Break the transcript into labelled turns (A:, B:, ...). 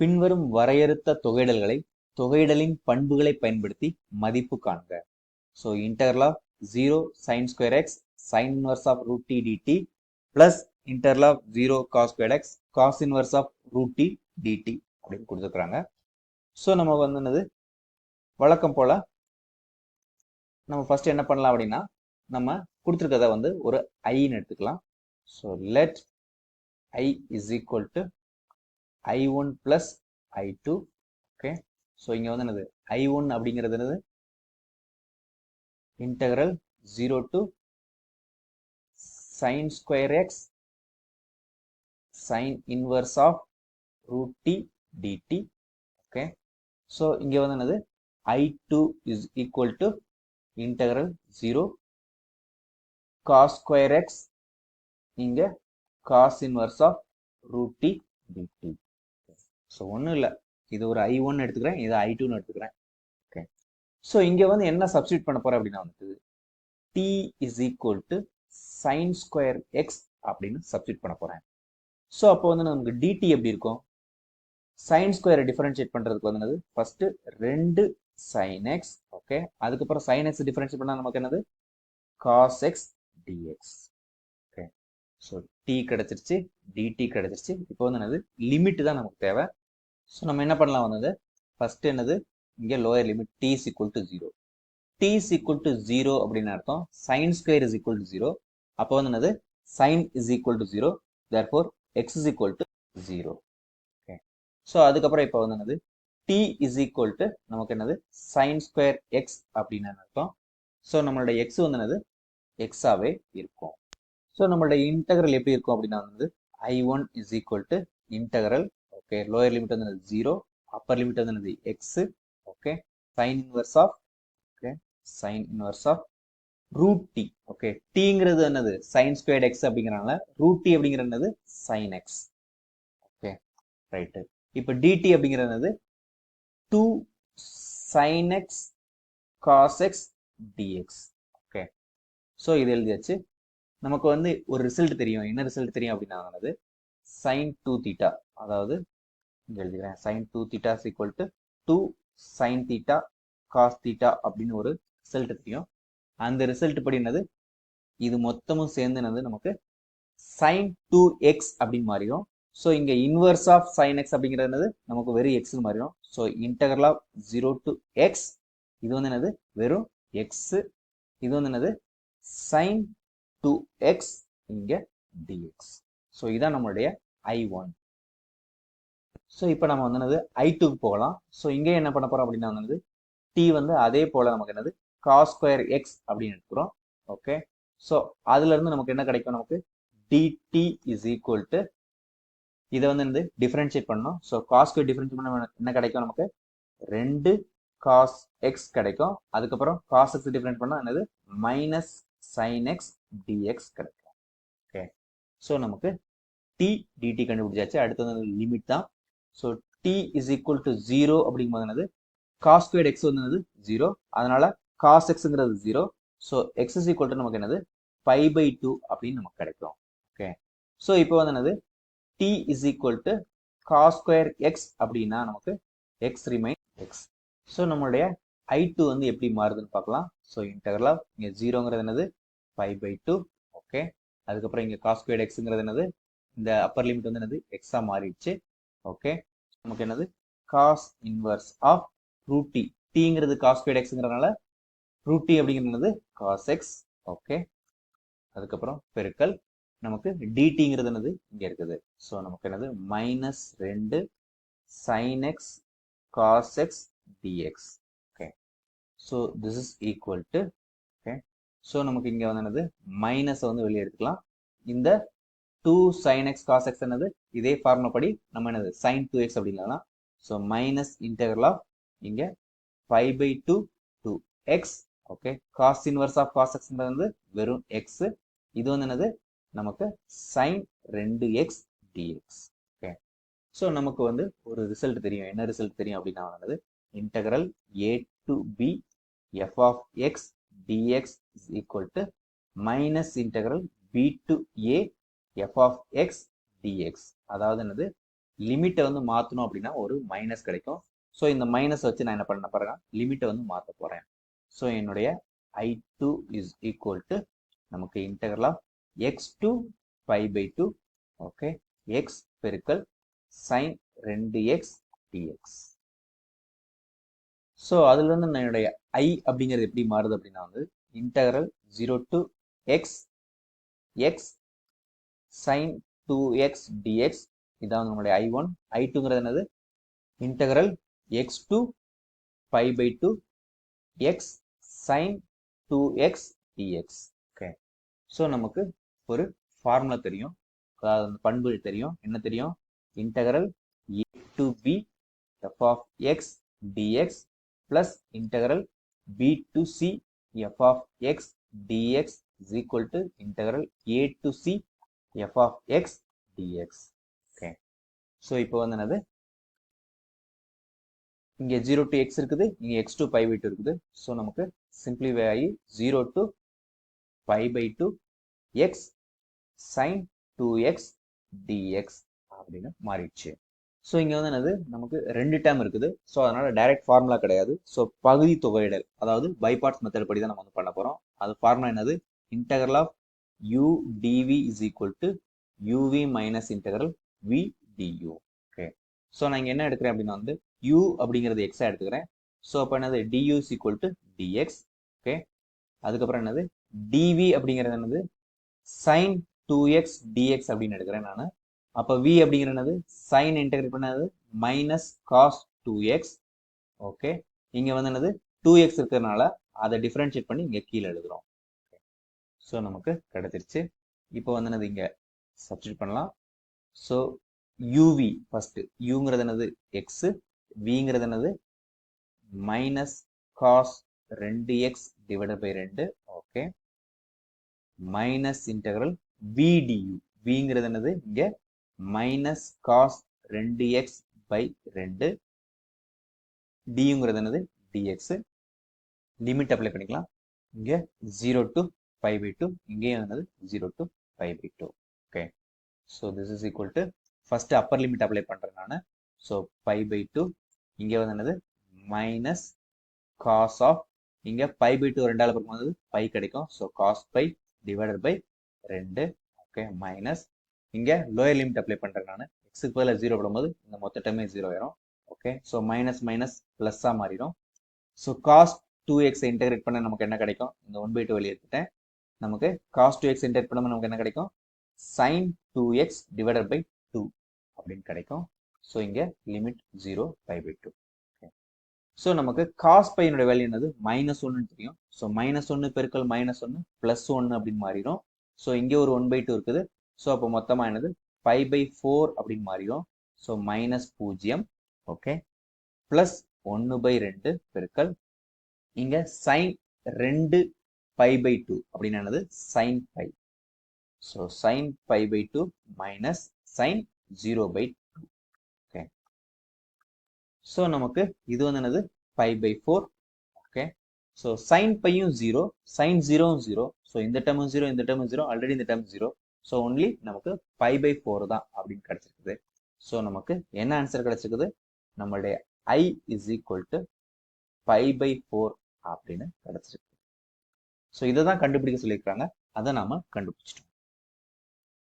A: பின்வரும் வரையறுத்த தொகையிடல்களை தொகையிடலின் பண்புகளை பயன்படுத்தி மதிப்பு காண்க. So interval zero sine square x sine inverse of root t dt plus interval zero cos square x cos inverse of root t dt அப்படின்னு கொடுத்துருக்குறாங்க. ஸோ நம்ம வந்து என்னது? வழக்கம் போல் நம்ம ஃபர்ஸ்ட் என்ன பண்ணலாம் அப்படின்னா நம்ம கொடுத்துருக்கதை வந்து ஒரு ஐன்னு எடுத்துக்கலாம். So let I is equal to I one plus I two okay so இங்கே வந்து என்னது? ஐ ஒன் அப்படிங்கிறது என்னது? Integral zero to sine square x sine inverse of root t dt okay so இங்கே வந்து என்னது? I two is equal to integral zero cos square x இங்கே cos inverse of root t dt so ஒன்றும் இல்லை. இது ஒரு ஐ one எடுத்துக்கிறேன் இது ஐ டூன்னு எடுத்துக்கிறேன். ஓகே ஸோ இங்கே வந்து என்ன சப்ஸ்டியூட் பண்ண போகிறேன் அப்படின்னா வந்துட்டு t is equal to sine square x அப்படின்னு சப்ஸ்டியூட் பண்ண போகிறேன் ஸோ அப்போ வந்து நமக்கு டிடி எப்படி இருக்கும்? சைன் ஸ்கொயரை டிஃபரன்ஷியேட் பண்ணுறதுக்கு வந்து என்னது? ஃபர்ஸ்ட் ரெண்டு சைன் எக்ஸ் ஓகே அதுக்கப்புறம் சைன் எக்ஸ் டிஃபரன்ஷியேட் பண்ணால் நமக்கு என்னது? Cos x dx so t கிடச்சிருச்சு டிடி கிடச்சிருச்சு. இப்போ வந்து என்னது? லிமிட் தான் நமக்கு தேவை. ஸோ நம்ம என்ன பண்ணலாம் வந்தது? ஃபர்ஸ்ட் என்னது? இங்கே lower limit t is equal to zero t is equal to zero அப்படின்னு அர்த்தம். Sine square is equal to zero அப்போ வந்து என்னது? Sine is equal to zero therefore x is equal to zero okay so அதுக்கப்புறம் இப்போ வந்து என்னது? T is equal to நமக்கு என்னது? சைன் ஸ்கொயர் எக்ஸ் அப்படின்னு அர்த்தம். ஸோ நம்மளோட எக்ஸ் வந்து என்னது? எக்ஸாவே இருக்கும். ஸோ நம்மளோட இன்டகரல் எப்படி இருக்கும் அப்படின்னா வந்து I one is equal to integral okay lower limit வந்து ஜீரோ அப்பர் லிமிட் வந்து என்னது? X okay sine inverse of okay sine inverse of root t okay டிங்கிறது என்னது? சைன் ஸ்கொயர்ட் எக்ஸ் அப்படிங்கிறனால ரூட் டி அப்படிங்கிற என்னது? சைன் எக்ஸ் ஓகே ரைட்டு இப்போ dt அப்படிங்கிற என்னது? Two sine x cos x dx okay so இது எழுதியாச்சு. நமக்கு வந்து ஒரு ரிசல்ட் தெரியும். என்ன ரிசல்ட் தெரியும் அப்படின்னா சைன் டூ தீட்டா அதாவது எழுதிக்கிறேன். Sine two theta equal to two sine theta cos theta அப்படின்னு ஒரு ரிசல்ட் தெரியும். அந்த ரிசல்ட் படி என்னது? இது மொத்தமும் சேர்ந்து என்னது? நமக்கு சைன் டூ எக்ஸ் அப்படின்னு மாறிடும். ஸோ இங்கே இன்வர்ஸ் ஆஃப் சைன் எக்ஸ் அப்படிங்கிறது என்னது? நமக்கு வெறும் எக்ஸ்னு மாறிடும். So integral of zero to x இது வந்து என்னது? வெறும் எக்ஸு இது வந்து என்னது? சைன் டூ எக்ஸ் இங்கே டிஎக்ஸ் ஸோ இதுதான் நம்மளுடைய ஐ ஒன் ஸோ இப்போ நம்ம வந்து என்னது? ஐ டூக்கு போகலாம். ஸோ இங்கே என்ன பண்ண போகிறோம் அப்படின்னா வந்து டி வந்து அதே போல் நமக்கு என்னது? காஸ் ஸ்கொயர் எக்ஸ் அப்படின்னு எடுக்கிறோம் ஓகே ஸோ அதுலேருந்து நமக்கு என்ன கிடைக்கும் நமக்கு? டிடி இஸ் ஈக்குவல் டு இதை வந்து என்னது? டிஃப்ரென்ஷியேட் பண்ணணும். ஸோ காஸ் ஸ்கொயர் டிஃப்ரென்ஷியேட் பண்ண என்ன கிடைக்கும் நமக்கு? ரெண்டு காஸ் எக்ஸ் கிடைக்கும். அதுக்கப்புறம் காஸ் எக்ஸ் டிஃப்ரெண்ட் பண்ணால் என்னது? மைனஸ் சைன் எக்ஸ் டிஎக்ஸ் கிடைக்கும். ஓகே ஸோ நமக்கு டி டிடி கண்டுபிடிச்சாச்சு. அடுத்தது லிமிட் தான். So t is equal to zero அப்படிங்கும்போது என்னது? காஸ் ஸ்கொயர் எக்ஸ் வந்து என்னது? ஜீரோ அதனால cos எக்ஸுங்கிறது zero so x is equal to நமக்கு என்னது? பை பை டூ அப்படின்னு நமக்கு கிடைக்கும். ஓகே ஸோ இப்போ வந்து என்னது? T is equal to cos square x அப்படின்னா நமக்கு எக்ஸ் ரிமைன் எக்ஸ் ஸோ நம்மளுடைய ஐ டூ வந்து எப்படி மாறுதுன்னு பார்க்கலாம். ஸோ இன்டகரலா இங்கே ஜீரோங்கிறது என்னது? ஃபைவ் பை டூ ஓகே அதுக்கப்புறம் இங்கே காஸ்குவேட் எக்ஸுங்கிறது என்னது? இந்த அப்பர் லிமிட் வந்து என்னது? எக்ஸாக மாறிடுச்சு ஓகே நமக்கு என்னது? Cos inverse of root t டிங்கிறது cos squared எக்ஸுங்கிறதுனால ரூட் டி அப்படிங்கிறது காஸ் எக்ஸ் ஓகே அதுக்கப்புறம் பெருக்கல் நமக்கு டிடிங்கிறது என்னது? இங்கே இருக்குது. ஸோ நமக்கு என்னது? மைனஸ் ரெண்டு sine x cos x dx okay so this is equal to so நமக்கு இங்கே வந்து என்னது? மைனஸை வந்து வெளியே எடுத்துக்கலாம். இந்த two sine x cos x என்னது? இதே ஃபார்முலா படி நம்ம என்னது? சைன் டூ எக்ஸ் அப்படின்னா ஸோ மைனஸ் இன்டெகரல் ஆஃப் இங்கே five by two to x okay cos inverse of cos x வந்து வெறும் எக்ஸ் இது வந்து என்னது? நமக்கு சைன் ரெண்டு எக்ஸ் டிஎக்ஸ் ஓகே ஸோ நமக்கு வந்து ஒரு ரிசல்ட் தெரியும். என்ன ரிசல்ட் தெரியும் அப்படின்னா என்னது? Integral a to b f of x dx is equal to minus integral b to a f of x dx அதாவது என்னது? லிமிட்டை வந்து மாற்றணும் அப்படின்னா ஒரு மைனஸ் கிடைக்கும். ஸோ இந்த மைனஸ் வச்சு நான் என்ன பண்ண பாருங்க லிமிட்டை வந்து மாற்ற போகிறேன் ஸோ என்னுடைய I two is equal to நமக்கு integral of x to five by two okay x பெருக்கல் சைன் ரெண்டு எக்ஸ் டிஎக்ஸ் ஸோ அதுல இருந்து என்னுடைய ஐ அப்படிங்கிறது எப்படி மாறுது அப்படின்னா வந்து integral zero to x x sine two x dx இதான் நம்மளுடைய ஐ ஒன் ஐ டூங்கிறது என்னது? Integral x to pi by two x sine two x dx okay so நமக்கு ஒரு ஃபார்முலா தெரியும். அதாவது அந்த பண்புகள் தெரியும். என்ன தெரியும்? Integral a to b f of x dx plus integral b to c f of x dx is equal to integral A to C f of x dx okay so இப்போ வந்து என்னது இங்கே ஜீரோ டு எக்ஸ் இருக்குது இங்கே x to pi by two இருக்குது so நமக்கு simplify ஆகி zero to pi by two x sine two x dx அப்படின்னு மாறிடுச்சு ஸோ இங்கே வந்து என்னது? நமக்கு ரெண்டு டேம் இருக்குது. ஸோ அதனால் டைரக்ட் ஃபார்முலா கிடையாது. ஸோ பகுதி தொகையிடல் அதாவது பைபார்ட்ஸ் மெத்தட் படி தான் நம்ம வந்து பண்ண போகிறோம் அது ஃபார்முலா என்னது? Integral of u dv is equal to u v minus integral v du okay so நான் இங்கே என்ன எடுக்கிறேன் அப்படின்னா வந்து யூ அப்படிங்கிறது எக்ஸா எடுத்துக்கிறேன். ஸோ அப்போ என்னது? Du is equal to dx okay அதுக்கப்புறம் என்னது? டிவி அப்படிங்கிறது என்னது? சைன் டூ எக்ஸ் டிஎக்ஸ் அப்படின்னு எடுக்கிறேன் நான். அப்போ வி அப்படிங்கிற என்னது? சைன் இன்டெகிரேட் பண்ணது minus cos two x okay இங்கே வந்து என்னது? டூ எக்ஸ் இருக்கிறதுனால அதை டிஃப்ரென்ஷியேட் பண்ணி இங்கே கீழே எழுதுறோம். ஸோ நமக்கு கிடைச்சிருச்சு. இப்போ வந்து என்னது இங்கே சப்ஸ்டியூட் பண்ணலாம். ஸோ யூவி ஃபஸ்ட்டு யூங்கிறது என்னது? எக்ஸு விங்கிறது என்னது? மைனஸ் காஸ் ரெண்டு எக்ஸ் டிவைடட் பை ரெண்டு okay minus integral v du விங்கிறது என்னது? இங்கே மைனஸ் காஸ் ரெண்டு எக்ஸ் பை ரெண்டு டிங்கிறது என்னது? டிஎக்ஸ் லிமிட் அப்ளை பண்ணிக்கலாம். இங்கே zero to five by two இங்கேயும் என்னது? Zero to five by two okay so this is equal to first upper limit apply பண்ணுறேன் நான். ஸோ ஃபைவ் பை டூ இங்கே வந்து என்னது? மைனஸ் காஸ் ஆஃப் இங்கே ஃபைவ் பை டூ ரெண்டாவது பக்கம் வந்து பை கிடைக்கும். So cos pi divided by ரெண்டு. ஓகே மைனஸ் இங்கே லோயர் லிமிட் அப்ளை பண்ணுறேன் நான். எக்ஸுக்கு பதில் ஜீரோ போடும்போது இந்த மொத்த டைமே ஜீரோ ஆயிரும். ஓகே ஸோ மைனஸ் மைனஸ் ப்ளஸ்ஸாக மாறிடும் so cos two x integrate பண்ண நமக்கு என்ன கிடைக்கும்? இந்த ஒன் பை டூ வெளியே நமக்கு காஸ் டூ எக்ஸ் இன்டெகிரேட் பண்ண நமக்கு என்ன கிடைக்கும்? Sine two x divided by two அப்படின்னு கிடைக்கும். ஸோ இங்கே limit zero pi by two so நமக்கு காஸ் பையனுடைய வேல்யூ என்னது? மைனஸ் ஒன்றுன்னு தெரியும். ஸோ மைனஸ் ஒன்று பெருக்கல் மைனஸ் ஒன்று ப்ளஸ் ஒன்று அப்படின்னு மாறிடும் ஸோ இங்கே ஒரு ஒன் பை டூ இருக்குது. ஸோ அப்போ மொத்தமாக என்னது? ஃபைவ் பை ஃபோர் அப்படின்னு மாறியும். ஸோ மைனஸ் பூஜ்ஜியம். ஓகே ப்ளஸ் ஒன்று பை ரெண்டு பெருக்கல். இங்கே சைன் ரெண்டு பை பை டூ அப்படின்னு என்னது? Sine pi so sine pi by two minus sine zero by two okay so நமக்கு இது வந்து என்னது? Five by four okay so sine பையும் zero sine ஜீரோவும் ஜீரோ ஸோ இந்த டேர்மும் ஜீரோ இந்த டேர்மும் ஜீரோ ஆல்ரெடி இந்த டேர்ம் ஜீரோ ஸோ ஒன்லி நமக்கு ஃபைவ் பை ஃபோர் தான் அப்படின்னு கிடைச்சிருக்குது. ஸோ நமக்கு என்ன ஆன்சர் கிடைச்சிருக்குது? நம்மளுடைய I is equal to five by four அப்படின்னு கிடைச்சிருக்கு. ஸோ இதை தான் கண்டுபிடிக்க சொல்லியிருக்காங்க. அதை நாம கண்டுபிடிச்சிட்டோம்.